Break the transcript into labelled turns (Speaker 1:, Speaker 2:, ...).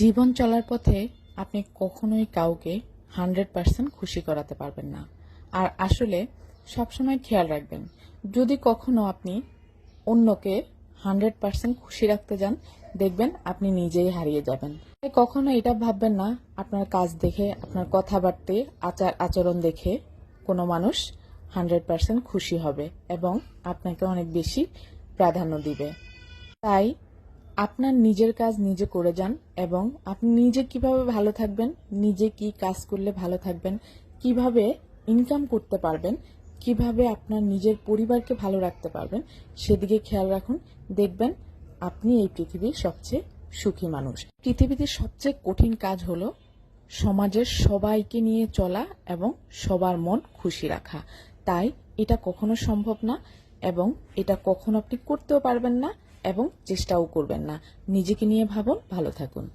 Speaker 1: জীবন চলার পথে আপনি কখনোই কাউকে হান্ড্রেড পার্সেন্ট খুশি করাতে পারবেন না। আর আসলে সবসময় খেয়াল রাখবেন, যদি কখনো আপনি অন্যকে হান্ড্রেড পার্সেন্ট খুশি রাখতে যান, দেখবেন আপনি নিজেই হারিয়ে যাবেন। তাই কখনো এটা ভাববেন না, আপনার কাজ দেখে, আপনার কথাবার্তে, আচার, আচরণ দেখে কোনো মানুষ হান্ড্রেড পার্সেন্ট খুশি হবে এবং আপনাকে অনেক বেশি প্রাধান্য দিবে। তাই আপনার নিজের কাজ নিজে করে যান এবং আপনি নিজে কীভাবে ভালো থাকবেন, নিজে কি কাজ করলে ভালো থাকবেন, কীভাবে ইনকাম করতে পারবেন, কীভাবে আপনার নিজের পরিবারকে ভালো রাখতে পারবেন, সেদিকে খেয়াল রাখুন। দেখবেন আপনি এই পৃথিবীর সবচেয়ে সুখী মানুষ। পৃথিবীতে সবচেয়ে কঠিন কাজ হলো সমাজের সবাইকে নিয়ে চলা এবং সবার মন খুশি রাখা। তাই এটা কখনো সম্ভব না এবং এটা কখনো আপনি করতেও পারবেন না। এবং চেষ্টাও করবেন না। নিজেকে নিয়ে ভাবুন ভালো থাকুন।